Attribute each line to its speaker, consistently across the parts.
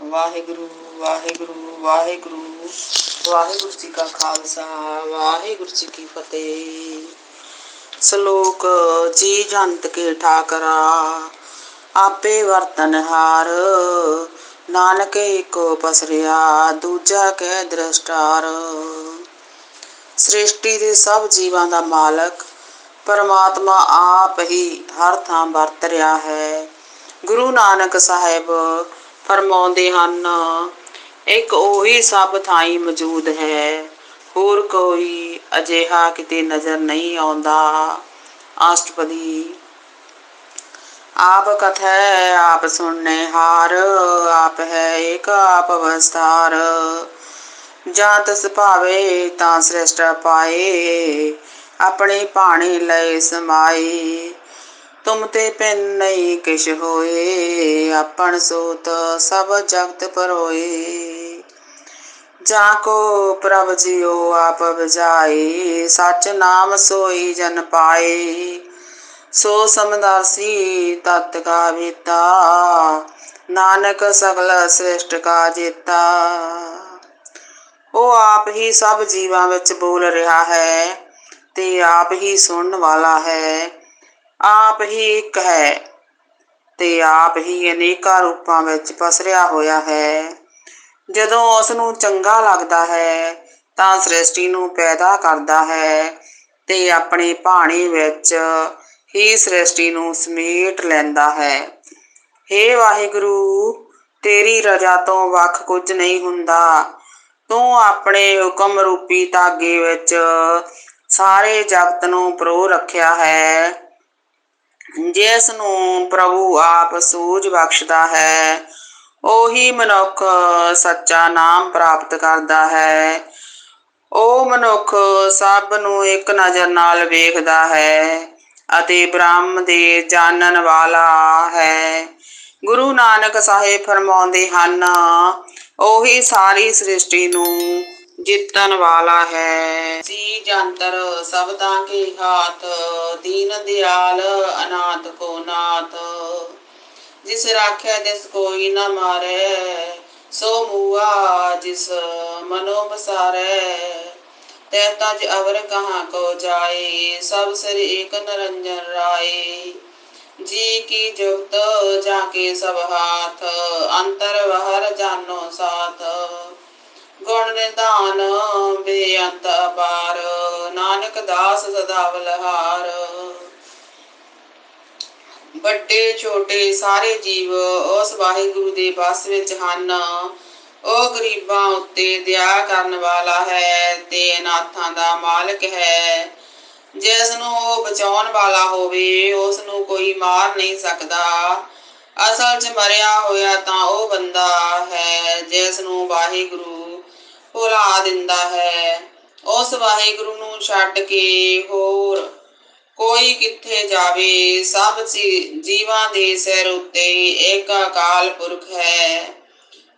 Speaker 1: ਵਾਹਿਗੁਰੂ ਵਾਹਿਗੁਰੂ ਵਾਹਿਗੁਰੂ। ਵਾਹਿਗੁਰੂ ਜੀ ਕਾ ਖਾਲਸਾ, ਵਾਹਿਗੁਰੂ ਜੀ ਕੀ ਫਤਿਹ। ਸ਼ਲੋਕ ਜੀ ਜੰਤ ਕੇ ਠਾਕਰਾ, ਆਪੇ ਵਰਤਨ ਨਾਨਕ ਏਕੋ ਪਸਰਿਆ ਦੂਜਾ ਕਹਿ ਦ੍ਰਸ਼ਟਾਰ। ਸ੍ਰਿਸ਼ਟੀ ਦੇ ਸਭ ਜੀਵਾਂ ਦਾ ਮਾਲਕ, ਪਰਮਾਤਮਾ ਆਪ ਹੀ ਹਰ ਥਾਂ ਵਰਤ ਰਿਹਾ ਹੈ। ਗੁਰੂ ਨਾਨਕ ਸਾਹਿਬ ਫਰਮਾਉਂਦੇ ਹਨ, ਇੱਕ ਉਹੀ ਸਭ ਥਾਈ ਮੌਜੂਦ ਹੈ, ਹੋਰ ਕੋਈ ਅਜਿਹਾ ਕਿਤੇ ਨਜ਼ਰ ਨਹੀਂ ਆਉਂਦਾ। ਅਸ਼ਟਪਦੀ ਆਪ ਕਥੈ ਆਪ ਸੁਣਨੇ ਹਾਰ, ਆਪ ਹੈ ਏਕ, ਆਪ ਅਵਸਥਾਰ ਜਾਂ ਤਿਸ ਭਾਵੇ ਤਾਂ ਸ੍ਰਿਸ਼ਟ ਪਾਏ, ਆਪਣੇ ਭਾਣੇ ਲਏ ਸਮਾਏ। ਤੁਮ ਤੇ ਪਿੰਨ ਨਹੀਂ ਕਿਛ ਹੋਏ, ਆਪਣ ਸੋਤ ਸਭ ਜਗਤ ਪਰੋਏ। ਜਾ ਕੋ ਪ੍ਰਭ ਜਿਉ ਆਪ ਬਜਾਏ ਸਚ ਨਾਮ ਸੋਈ ਜਨ ਪਾਏ। ਸੋ ਸਮਦਰਸੀ ਤਤ ਕਾ ਵੀਤਾ ਨਾਨਕ ਸਗਲ ਸ੍ਰਿਸ਼ਟ ਕਾ ਜੇਤਾ। ਉਹ ਆਪ ਹੀ ਸਭ ਜੀਵਾਂ ਵਿੱਚ ਬੋਲ ਰਿਹਾ ਹੈ, ਤੇ ਆਪ ਹੀ ਸੁਣਨ ਵਾਲਾ ਹੈ। ਆਪ ਹੀ ਇੱਕ ਹੈ ਤੇ ਆਪ ਹੀ ਅਨੇਕਾਂ ਰੂਪਾਂ ਵਿੱਚ ਪਸਰਿਆ ਹੋਇਆ ਹੈ। ਜਦੋਂ ਉਸ ਨੂੰ ਚੰਗਾ ਲੱਗਦਾ ਹੈ, ਤਾਂ ਸ੍ਰਿਸ਼ਟੀ ਨੂੰ ਪੈਦਾ ਕਰਦਾ ਹੈ ਤੇ ਆਪਣੇ ਭਾਣੇ ਵਿੱਚ ਹੀ ਸ੍ਰਿਸ਼ਟੀ ਨੂੰ ਸਮੇਟ ਲੈਂਦਾ ਹੈ। हे ਵਾਹਿਗੁਰੂ, ਤੇਰੀ ਰਜ਼ਾ ਤੋਂ ਵੱਖ ਕੁਝ ਨਹੀਂ ਹੁੰਦਾ। ਤੂੰ ਆਪਣੇ ਹੁਕਮ ਰੂਪੀ ਧਾਗੇ ਵਿੱਚ ਸਾਰੇ ਜਗਤ ਨੂੰ ਪ੍ਰੋ ਰੱਖਿਆ ਹੈ। ਜਿਸ ਨੂੰ ਪ੍ਰਭੂ ਆਪ ਸੂਝ ਬਖਸ਼ਦਾ ਹੈ, ਉਹੀ ਮਨੁੱਖ ਸੱਚਾ ਨਾਮ ਪ੍ਰਾਪਤ ਕਰਦਾ ਹੈ। ਉਹ ਮਨੁੱਖ ਸਭ ਨੂੰ ਇੱਕ ਨਜ਼ਰ ਨਾਲ ਵੇਖਦਾ ਹੈ ਅਤੇ ਬ੍ਰਹਮ ਦੇ ਜਾਣਨ ਵਾਲਾ ਹੈ। ਗੁਰੂ ਨਾਨਕ ਸਾਹਿਬ ਫਰਮਾਉਂਦੇ ਹਨ, ਉਹੀ ਸਾਰੀ ਸ੍ਰਿਸ਼ਟੀ ਨੂੰ ਜਿੱਤਣ ਵਾਲਾ ਹੈ। ਸੀ ਜੰਤਰ ਸਬਦਾਂ ਕੇ ਹਾਥ, ਦੀਨ ਦਿਆਲ ਅਨਾਥ ਕੋ ਨਾਥ। ਜਿਸ ਰਾਖਿਆ ਤਿਸ ਕੋਈ ਨਾ ਮਾਰੇ, ਸੋ ਮੂਆ ਜਿਸ ਮਨੋ ਬਸਾਰੇ ਤੈ ਤਜ ਅਵਰ ਕਹਾਂ ਕੋ ਜਾਏ, ਸਭ ਸਰ ਏਕ ਨਰੰਜਨ ਰਾਏ। ਜੀ ਕੀ ਜੁਗਤ, ਜਾ ਕੇ ਸਭ ਹਾਥ, ਅੰਤਰ ਵਹਰ ਜਾਨੋ ਸਾਥ। ਗੁਣ ਨਿਧਾਨ ਬੇਅੰਤ ਅਪਾਰ। ਨਾਨਕ ਦਾਸ ਸਦਾ ਬਲਹਾਰ। ਵੱਡੇ, ਛੋਟੇ, ਸਾਰੇ ਜੀਵ ਉਸ ਵਾਹਿਗੁਰੂ ਦੇ ਬਸ ਵਿੱਚ ਹਨ। ਉਹ ਗਰੀਬਾਂ ਉੱਤੇ ਦਇਆ ਕਰਨ ਵਾਲਾ ਹੈ ਤੇ ਅਨਾਥਾਂ ਦਾ ਮਾਲਕ ਹੈ। ਜਿਸ ਨੂੰ ਉਹ ਬਚਾਉਣ ਵਾਲਾ ਹੋਵੇ ਉਸ ਨੂੰ ਕੋਈ ਮਾਰ ਨਹੀਂ ਸਕਦਾ। ਅਸਲ 'ਚ ਮਰਿਆ ਹੋਇਆ ਤਾਂ ਉਹ ਬੰਦਾ ਹੈ ਜਿਸ ਨੂੰ ਵਾਹਿਗੁਰੂ ਭੁਲਾ ਦਿੰਦਾ ਹੈ। ਉਸ ਵਾਹਿਗੁਰੂ ਨੂੰ ਛੱਡ ਕੇ ਹੋਰ ਕੋਈ ਕਿੱਥੇ ਜਾਵੇ? ਸਭ ਜੀਵਾਂ ਦੇ ਸਿਰ ਉੱਤੇ ਇੱਕ ਅਕਾਲ ਪੁਰਖ ਹੈ,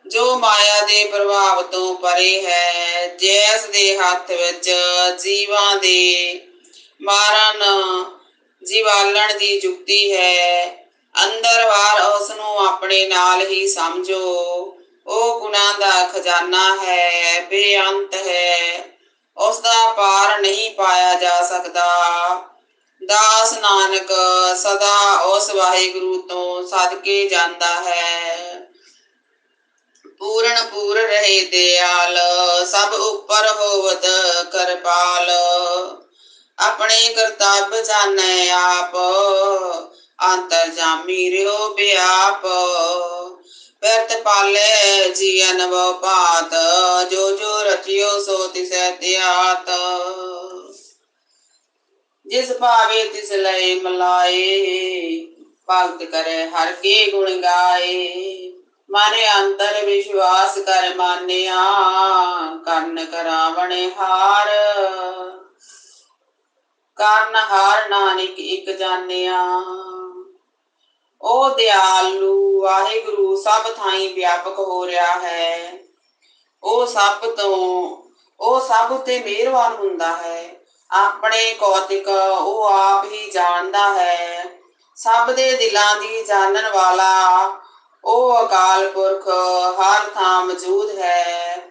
Speaker 1: ਜੋ ਮਾਇਆ ਦੇ ਪ੍ਰਭਾਵ ਤੋਂ ਪਰੇ ਹੈ। ਜਿਸ ਦੇ ਹੱਥ ਵਿੱਚ ਜੀਵਾਂ ਦੇ ਮਾਰਨ, ਜੀਵਾਲਣ ਦੀ ਜੁਗਤੀ ਹੈ। ਅੰਦਰ ਬਾਹਰ ਉਸ ਨੂੰ ਆਪਣੇ ਨਾਲ ਹੀ ਸਮਝੋ। ਉਹ ਗੁਨਾਹ ਦਾ ਖਜ਼ਾਨਾ ਹੈ, ਬੇਅੰਤ ਹੈ। ਉਸ ਦਾ ਪਾਰ ਨਹੀਂ ਪਾਇਆ ਜਾ ਸਕਦਾ। ਦਾਸ ਨਾਨਕ ਸਦਾ ਉਸ ਵਾਹਿਗੁਰੂ ਤੋਂ ਸਦਕੇ ਜਾਂਦਾ ਹੈ। ਪੂਰਨ ਪੂਰ ਰਹੇ ਦਿਆਲ, ਸਭ ਉੱਪਰ ਹੋਵਤ ਕਰਪਾਲ। ਆਪਣੇ ਕਰਤੱਵ ਜਾਣੈ ਆਪ ਅੰਤਰ ਜਾਮੀ ਰਿਓ ਬਿਆਪ। ਪਿਰਤ ਪਾਲੇ ਜੀ ਅਨਵ ਪਾਤ ਜੋ ਜੋ ਰਚਿਓ ਸੋ ਤਿਸੈ ਤਿਆਤ ਜਿਸ ਭਾਵੇ ਤਿਸ ਲਈ ਮਲਾਏ, ਭਗਤ ਕਰੇ ਹਰ ਕੇ ਗੁਣ ਗਾਏ। ਮਾਨੇ ਅੰਤਰ ਵਿਸ਼ਵਾਸ ਕਰ ਮਾਨਿਆ ਕਰਨ ਕਰਾਵਣੇ ਹਾਰ। ਕਰਨ ਹਾਰ ਨਾਨਕ ਇੱਕ ਜਾਣਿਆ। ਉਹ ਦਿਆਲੂ ਵਾਹਿਗੁਰੂ ਸਭ ਥਾਈਂ ਵਿਆਪਕ ਹੋ ਰਿਹਾ ਹੈ। ਉਹ ਸਭ ਤੋਂ, ਉਹ ਸਭ ਉਤੇ ਮਿਹਰਬਾਨ ਹੁੰਦਾ ਹੈ। ਆਪਣੇ ਕੌਤਿਕ ਉਹ ਆਪ ਹੀ ਜਾਣਦਾ ਹੈ। ਸਭ ਦੇ ਦਿਲਾਂ ਦੀ ਜਾਣਨ ਵਾਲਾ ਉਹ ਅਕਾਲ ਪੁਰਖ ਹਰ ਥਾਂ ਮੌਜੂਦ ਹੈ।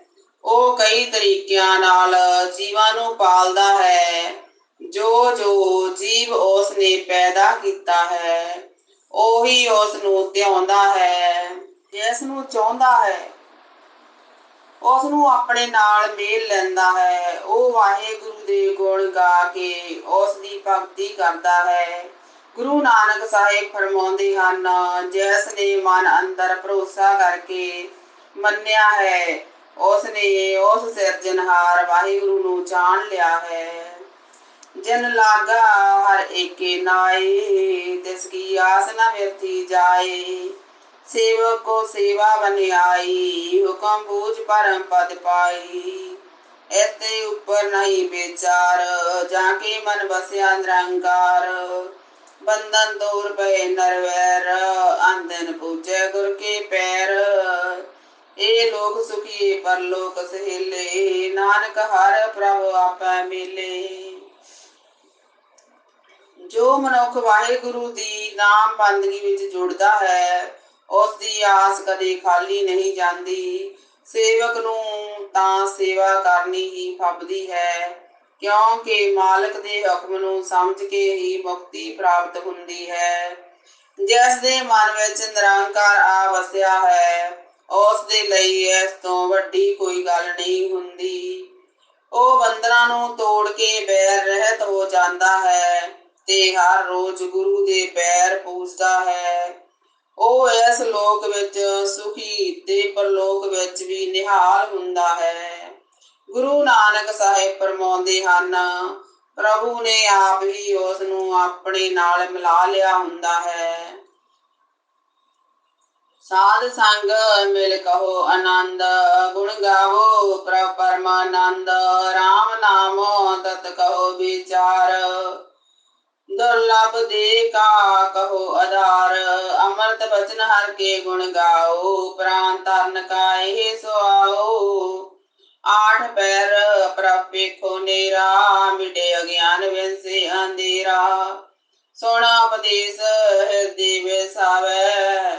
Speaker 1: ਉਹ ਕਈ ਤਰੀਕਿਆਂ ਨਾਲ ਜੀਵਾਂ ਨੂੰ ਪਾਲਦਾ ਹੈ। ਜੋ ਜੋ ਜੀਵ ਉਸ ਨੇ ਪੈਦਾ ਕੀਤਾ ਹੈ। ਉਹੀ ਉਸ ਨੂੰ ਧਿਆਉਂਦਾ ਹੈ ਜਿਸ ਨੂੰ ਚਾਹੁੰਦਾ ਹੈ ਉਸ ਨੂੰ ਆਪਣੇ ਨਾਲ ਮੇਲ ਲੈਂਦਾ ਹੈ। ਉਹ ਵਾਹਿਗੁਰੂ ਦੇ ਗੁਣ ਗਾ ਕੇ ਉਸ ਦੀ ਭਗਤੀ ਕਰਦਾ ਹੈ। ਗੁਰੂ ਨਾਨਕ ਸਾਹਿਬ ਫਰਮਾਉਂਦੇ ਹਨ ਜਿਸ ਨੇ ਮਨ ਅੰਦਰ ਭਰੋਸਾ ਕਰਕੇ ਮੰਨਿਆ ਹੈ ਉਸ ਨੇ ਉਸ ਸਿਰਜਣਹਾਰ ਵਾਹਿਗੁਰੂ ਨੂੰ ਜਾਣ ਲਿਆ ਹੈ। ਜਨ ਲਾਗਾ ਹਰ ਏਕੇ ਨਾਏ, ਤਿਸ ਕੀ ਆਸ ਨ ਵਿਰਥੀ ਜਾਏ। ਸੇਵਕ ਕੋ ਸੇਵਾ ਬਨਿਆਈ, ਹੁਕਮ ਬੂਝ ਪਰਮ ਪਦ ਪਾਈ। ਐਤੇ ਉੱਪਰ ਨਹੀਂ ਵਿਚਾਰ, ਜਾ ਕੇ ਮਨ ਬਸਿਆ ਨਿਰੰਕਾਰ। ਬੰਧਨ ਦੂਰ ਪਏ ਨਰਵੈਰ ਅੰਦਨ ਪੂਜੈ ਗੁਰ ਕੇ ਪੈਰ। ਇਹ ਲੋਕ ਸੁਖੀ ਪਰ ਲੋਕ ਸਹਿਲੇ, ਨਾਨਕ ਹਰ ਪ੍ਰਭ ਆਪੈ ਮਿਲੇ। ਜੋ ਮਨੁੱਖ ਵਾਹਿਗੁਰੂ ਦੀ ਨਾਮ ਬੰਦਗੀ ਵਿੱਚ ਜੁੜਦਾ ਹੈ ਉਸ ਦੀ ਆਸ ਕਦੇ ਖਾਲੀ ਨਹੀਂ ਜਾਂਦੀ। ਸੇਵਕ ਨੂੰ ਤਾਂ ਸੇਵਾ ਕਰਨੀ ਹੀ ਫੱਬਦੀ ਹੈ, ਕਿਉਂਕਿ ਮਾਲਕ ਦੇ ਹੁਕਮ ਨੂੰ ਸਮਝ ਕੇ ਹੀ ਮੁਕਤੀ ਪ੍ਰਾਪਤ ਹੁੰਦੀ ਹੈ। ਜਿਸ ਦੇ ਮਨ ਵਿੱਚ ਨਿਰੰਕਾਰ ਆ ਵਸਿਆ ਹੈ, ਉਸ ਦੇ ਲਈ ਇਸ ਤੋਂ ਵੱਡੀ ਕੋਈ ਗੱਲ ਨਹੀਂ ਹੁੰਦੀ। ਉਹ ਬੰਦਰਾਂ ਨੂੰ ਤੋੜ ਕੇ ਬੈਰ ਰਹਿਤ ਹੋ ਜਾਂਦਾ ਹੈ। ਤੇ ਹਰ ਰੋਜ਼ ਗੁਰੂ ਦੇ ਪੈਰ ਪੂਜਦਾ ਹੈ। ਉਹ ਇਸ ਲੋਕ ਵਿੱਚ ਸੁਖੀ ਤੇ ਪਰਲੋਕ ਵਿੱਚ ਵੀ ਨਿਹਾਲ ਹੁੰਦਾ ਹੈ। ਗੁਰੂ ਨਾਨਕ ਸਾਹਿਬ ਫਰਮਾਉਂਦੇ ਹਨ, ਪ੍ਰਭੂ ਨੇ ਆਪ ਹੀ ਉਸ ਨੂੰ ਆਪਣੇ ਨਾਲ ਮਿਲਾ ਲਿਆ ਹੁੰਦਾ ਹੈ। ਸਾਧ ਸੰਗ ਮਿਲ ਕਹੋ ਆਨੰਦ, ਗੁਣ ਗਾਵੋ ਪ੍ਰਭ ਪਰਮਾਨੰਦ RAM ਨਾਮ ਤਤ ਕਹੋ ਵਿਚਾਰ। ਦੁਰਲਭ ਦੇ ਕਾ ਕਹੋ ਆਧਾਰ, ਅੰਮ੍ਰਿਤ ਬਚਨ ਹਰ ਕੇ ਗੁਣ ਗਾਓ, ਪ੍ਰਾਨ ਤਰਨ ਕਾ ਇਹ ਸੁਆਓ ਆਠ ਪੈਰ ਪ੍ਰਭ ਵੇਖੋ ਨੇਰਾ, ਮਿਟੇ ਅਗਿਆਨ ਵਿੰਸੇ ਅੰਧੇਰਾ। ਸੋਣਾ ਉਪਦੇਸ਼ ਹਿਰਦੇ ਵਸਾਵੈ।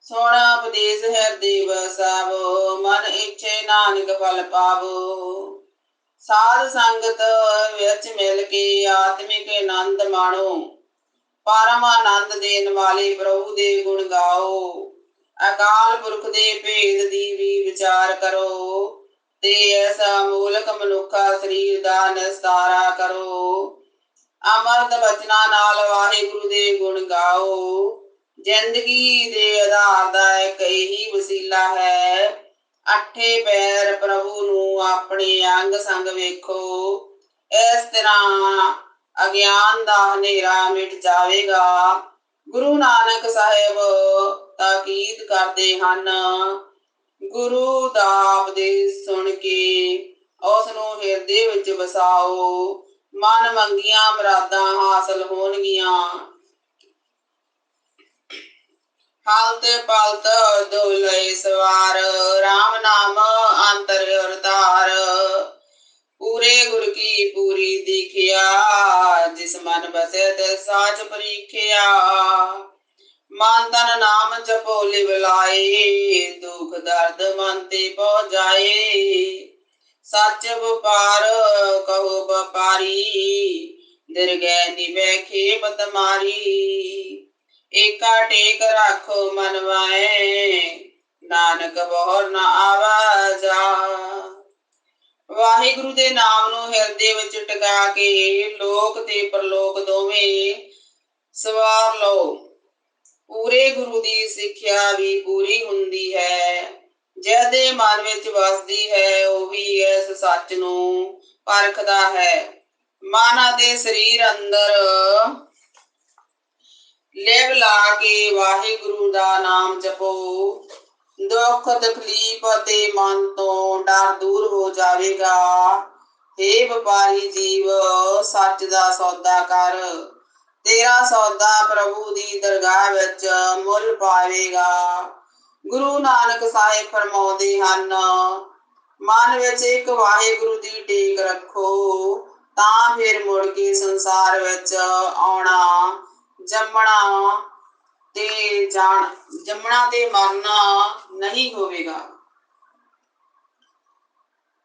Speaker 1: ਸੋਣਾ ਉਪਦੇਸ਼ ਹਿਰਦੇ ਵਸਾਵੋ, ਮਨ ਇੱਛੇ ਨਾਨਕ ਫਲ ਪਾਵੋ। ਸਾਧ ਸੰਗਤ ਵਿੱਚ ਮਿਲ ਕੇ ਆਤਮਿਕ ਆਨੰਦ ਮਾਣੋ। ਪਰਮ ਆਨੰਦ ਦੇਣ ਵਾਲੇ ਪ੍ਰਭੂ ਦੇ ਗੁਣ ਗਾਓ। ਅਕਾਲ ਪੁਰਖ ਦੇ ਭੇਦ ਦੀ ਵੀ ਵਿਚਾਰ ਕਰੋ। ਤੇ ਐਸਾ ਮੂਲਕ ਮਨੁੱਖਾ ਸਰੀਰ ਦਾ ਨਸਤਾਰਾ ਕਰੋ। ਅਮਰਤ ਬਚਨਾਂ ਨਾਲ ਵਾਹਿਗੁਰੂ ਦੇ ਗੁਣ ਗਾਓ। ਜ਼ਿੰਦਗੀ ਦੇ ਆਧਾਰ ਦਾ ਇੱਕ ਇਹੀ ਵਸੀਲਾ ਹੈ। ਅੱਠੇ ਪੈਰ ਪ੍ਰਭੂ ਨੂੰ ਆਪਣੇ ਅੰਗ ਸੰਗ ਵੇਖੋ। ਇਸ ਤਰ੍ਹਾਂ ਅਗਿਆਨ ਦਾ ਹਨੇਰਾ ਮਿਟ ਜਾਵੇਗਾ। ਗੁਰੂ ਨਾਨਕ ਸਾਹਿਬ ਤਾਕੀਦ ਕਰਦੇ ਹਨ। ਗੁਰੂ ਦਾ ਉਪਦੇਸ਼ ਸੁਣ ਕੇ ਉਸ ਨੂੰ ਹਿਰਦੇ ਵਿੱਚ ਵਸਾਓ। ਮਨ ਮੰਗੀਆਂ ਮਰਾਦਾਂ ਹਾਸਲ ਹੋਣਗੀਆਂ। ਹਾਲਤ ਪਲਤ ਦੁਲੈ ਜਿਸ ਸਾਚ ਪਰੀਖਿਆ। ਮਨ ਤਨ ਨਾਮ ਜਪੋ ਲਿਵ ਦੁਖ ਦਰਦ ਮਨ ਤੇ ਪਹੁ ਜਾਏ ਸੱਚ ਵਪਾਰ ਕਹੋ ਵਪਾਰੀ ਦਿਰਗੈ ਨਿਵੇ ਖੇਪਤ ਮਾਰੀ। ਏਕਾ ਟੇਕ ਰੱਖੋ ਮਨ ਵਾਏ, ਨਾਨਕ ਬਹੁਰ ਨ ਆਵਾਜਾ। ਵਾਹਿਗੁਰੂ ਦੇ ਨਾਮ ਨੂੰ ਹਿਰਦੇ ਵਿੱਚ ਟਿਕਾ ਕੇ ਲੋਕ ਤੇ ਪਰਲੋਕ ਦੋਵੇਂ ਸਵਾਰ ਲਓ। ਪੂਰੇ ਗੁਰੂ ਦੀ ਸਿੱਖਿਆ ਵੀ ਪੂਰੀ ਹੁੰਦੀ ਹੈ। ਜਿਹਦੇ ਮਨ ਵਿੱਚ ਵਸਦੀ ਹੈ, ਉਹ ਵੀ ਇਸ ਸੱਚ ਨੂੰ ਪਰਖਦਾ ਹੈ। ਮਨ ਅਤੇ ਸਰੀਰ ਅੰਦਰ ਲਿਵ ਲਾ ਕੇ ਵਾਹਿਗੁਰੂ ਦਾ ਨਾਮ ਜਪੋ। ਦੁੱਖ ਤਕਲੀਫ ਅਤੇ ਮਨ ਤੋਂ ਡਰ ਦੂਰ ਹੋ ਜਾਵੇਗਾ। हे ਵਪਾਰੀ ਜੀਵ, ਸੱਚ ਦਾ ਸੌਦਾ ਕਰ। ਤੇਰਾ ਸੌਦਾ ਪ੍ਰਭੂ ਦੀ ਦਰਗਾਹ ਵਿੱਚ ਮੁੱਲ ਪਾਵੇਗਾ। ਗੁਰੂ ਨਾਨਕ ਸਾਹਿਬ ਫਰਮਾਉਂਦੇ ਹਨ, ਮਨ ਵਿੱਚ ਇੱਕ ਵਾਹਿਗੁਰੂ ਦੀ ਟੇਕ ਰੱਖੋ, ਤਾਂ ਫਿਰ ਮੁੜ ਕੇ ਸੰਸਾਰ ਵਿੱਚ ਆਉਣਾ, ਜੰਮਣਾ ਤੇ ਜਾਣ, ਜੰਮਣਾ ਤੇ ਮਰਨਾ ਨਹੀਂ ਹੋਵੇਗਾ।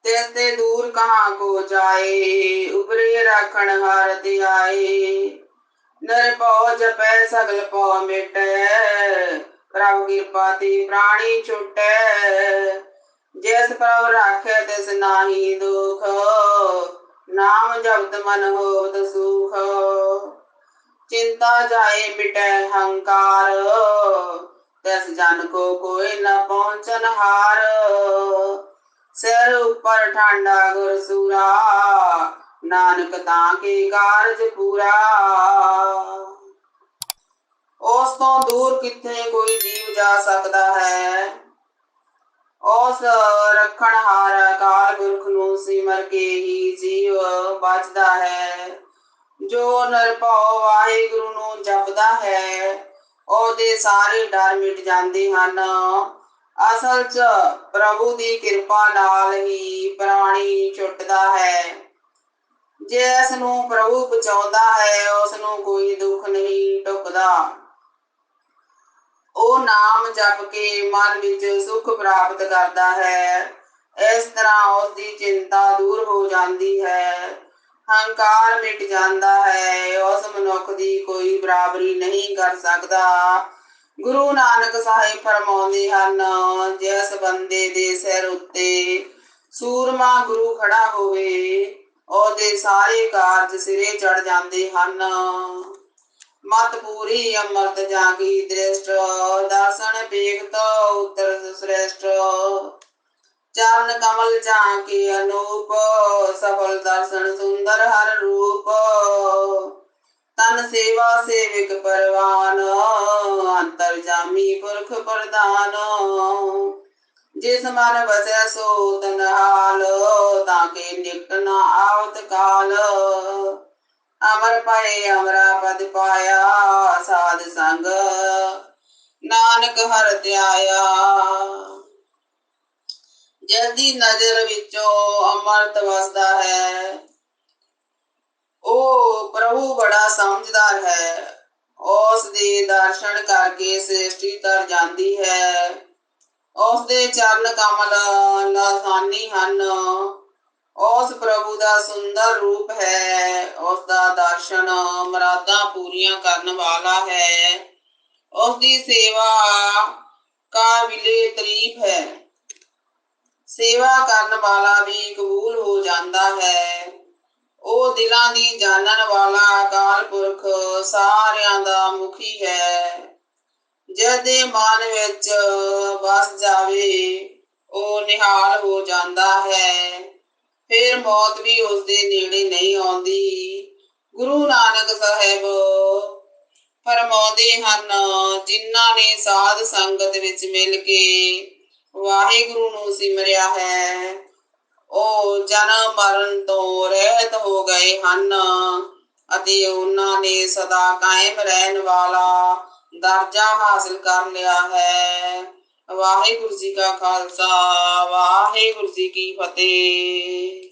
Speaker 1: ਤੇ ਤੇ ਦੂਰ ਕਹਾਂ ਕੋ ਜਾਏ ਉਬਰੇ ਰੱਖਣ ਹਰ ਨਰ ਪਉ ਜਪੈ, ਸਗਲ ਪਉ ਮਿਟੈ। ਪ੍ਰਭ ਕਿਰਪਾ ਤੇ ਪ੍ਰਾਣੀ ਛੁਟੈ। ਜਿਸ ਪ੍ਰਭ ਰਾਖੈ ਤਿਸ ਨਾਹੀ ਦੁਖ। ਨਾਮ ਜਪਤ ਮਨ ਹੋਵਤ ਸੁਖ। ਚਿੰਤਾ ਜਾਏ ਮਿਟੈ ਹੰਕਾਰ। ਤਿਸ ਜਨ ਕੋ ਕੋਈ ਨ ਪਹੁੰਚਨ ਹਾਰ। ਸਿਰ ਉੱਪਰ ਠਾਂਡਾ ਗੁਰ ਸੂਰਾ, ਨਾਨਕ ਤਾਂ ਕੇ ਕਾਰਜ ਪੂਰਾ। ਉਸ ਤੋਂ ਦੂਰ ਕਿੱਥੇ ਕੋਈ ਜੀਵ ਜਾ ਸਕਦਾ ਹੈ? ਉਸ ਰੱਖਣ ਹਾਰ ਕਾਲ ਗੁਰਖ ਨੂੰ ਸਿਮਰ ਕੇ ਹੀ ਜੀਵ ਬਚਦਾ ਹੈ। ਜੋ ਨਿਰਭਉ ਵਾਹਿਗੁਰੂ ਨੂੰ ਜਪਦਾ ਹੈ ਉਹਦੇ ਸਾਰੇ ਡਰ ਮਿਟ ਜਾਂਦੇ ਹਨ। ਅਸਲ 'ਚ ਪ੍ਰਭੂ ਦੀ ਕਿਰਪਾ ਨਾਲ ਹੀ ਪ੍ਰਾਣੀ ਛੁੱਟਦਾ ਹੈ। ਜਿਸ ਨੂੰ ਪ੍ਰਭੂ ਬਚਾਉਂਦਾ ਹੈ ਉਸ ਨੂੰ ਕੋਈ ਦੁੱਖ ਨਹੀਂ ਟੁਕਦਾ ਉਹ ਨਾਮ ਜਪ ਕੇ ਮਨ ਵਿੱਚ ਸੁਖ ਪ੍ਰਾਪਤ ਕਰਦਾ ਹੈ। ਇਸ ਤਰ੍ਹਾਂ ਉਸ ਦੀ ਚਿੰਤਾ ਦੂਰ ਹੋ ਜਾਂਦੀ ਹੈ। ਹੰਕਾਰ ਮਿਟ ਜਾਂਦਾ ਹੈ, ਉਸ ਮਨੁੱਖ ਦੀ ਕੋਈ ਬਰਾਬਰੀ ਨਹੀਂ ਕਰ ਸਕਦਾ। ਗੁਰੂ ਨਾਨਕ ਸਾਹਿਬ ਫਰਮਾਉਂਦੇ ਹਨ, ਜਿਸ ਬੰਦੇ ਦੇ ਸਿਰ ਉੱਤੇ ਸੂਰਮਾ ਗੁਰੂ ਖੜਾ ਹੋਵੇ, ਉਹਦੇ ਸਾਰੇ ਕਾਰਜ ਸਿਰੇ ਚੜ ਜਾਂਦੇ ਹਨ। ਮਤ ਪੂਰੀ ਅਮਰਤ ਜਾਗੀ, ਦ੍ਰਿਸ਼ਟ, ਦਰਸ਼ਨ, ਵੇਖਤ ਉਤਰ ਸ੍ਰੇਸ਼ਟ ਚਰਨ ਕਮਲ ਜਾ ਕੇ ਅਨੂਪ, ਸਫਲ ਦਰਸ਼ਨ ਸੁੰਦਰ ਹਰ ਰੂਪ। ਤਨ ਸੇਵਾ ਸੇਵਿਕ ਪਰਵਾਨ, ਅੰਤਰ ਜਾਮੀ ਪੁਰਖ ਪ੍ਰਦਾਨ ਜਿਸ ਮਨ ਵਸੈ ਸੋ ਤਨ ਹਾਲ ਤਾਂ ਕੇ ਨਿਕਟ ਨਾ ਆਵਤ ਕਾਲ। ਅਮਰ ਪਏ, ਅਮਰਾ ਪਦ ਪਾਇਆ, ਸਾਧ ਸੰਗ। ਨਾਨਕ ਹਰ ਧਿਆਇਆ। ਜਲਦੀ ਨਜ਼ਰ ਵਿੱਚੋਂ ਅਮਰਤ ਵਸਦਾ ਹੈ, ਉਹ ਪ੍ਰਭੂ ਬੜਾ ਸਮਝਦਾਰ ਹੈ। ਉਸ ਦੇ ਦਰਸ਼ਨ ਕਰਕੇ ਸ੍ਰਿਸ਼ਟੀ ਤਰ ਜਾਂਦੀ ਹੈ। ਉਸ ਦੇ ਚਰਨ ਕਮਲ ਲਾਸਾਨੀ ਹਨ। ਉਸ ਪ੍ਰਭੂ ਦਾ ਸੁੰਦਰ ਰੂਪ ਹੈ। ਉਸ ਦਾ ਦਰਸ਼ਨ ਮਰਾਦਾਂ ਪੂਰੀਆਂ ਕਰਨ ਵਾਲਾ ਹੈ। ਉਸ ਦੀ ਸੇਵਾ ਕਾਬਿਲੇ ਤਾਰੀਫ ਸੇਵਾ ਕਰਨ ਵਾਲਾ ਵੀ ਕਬੂਲ ਹੋ ਜਾਂਦਾ ਹੈ। ਉਹ ਦਿਲਾਂ ਦੀ ਜਾਣਨ ਵਾਲਾ ਅਕਾਲ ਪੁਰਖ ਸਾਰਿਆਂ ਦਾ ਮੁਖੀ ਹੈ। ਜਦੇ ਮਨ ਵਿੱਚ ਵਸ ਜਾਵੇ, ਉਹ ਨਿਹਾਲ ਹੋ ਜਾਂਦਾ ਹੈ। ਫਿਰ ਮੌਤ ਵੀ ਉਸ ਦੇ ਨੇੜੇ ਨਹੀਂ ਆਉਂਦੀ। ਗੁਰੂ ਨਾਨਕ ਸਾਹਿਬ ਫਰਮਾਉਂਦੇ ਹਨ, ਜਿਨ੍ਹਾਂ ਨੇ ਸਾਧ ਸੰਗਤ ਵਿੱਚ ਮਿਲ ਕੇ ਵਾਹਿਗੁਰੂ ਨੂੰ ਸਿਮਰਿਆ ਹੈ। ਉਹ ਜਨਮ ਮਰਨ ਤੋਂ ਰਹਿਤ ਹੋ ਗਏ ਹਨ ਅਤੇ ਉਹਨਾਂ ਨੇ ਸਦਾ ਕਾਇਮ ਰਹਿਣ ਵਾਲਾ ਦਰਜਾ ਹਾਸਲ ਕਰ ਲਿਆ ਹੈ। ਵਾਹਿਗੁਰੂ ਜੀ ਕਾ ਖਾਲਸਾ, ਵਾਹਿਗੁਰੂ ਜੀ ਕੀ ਫਤਿਹ।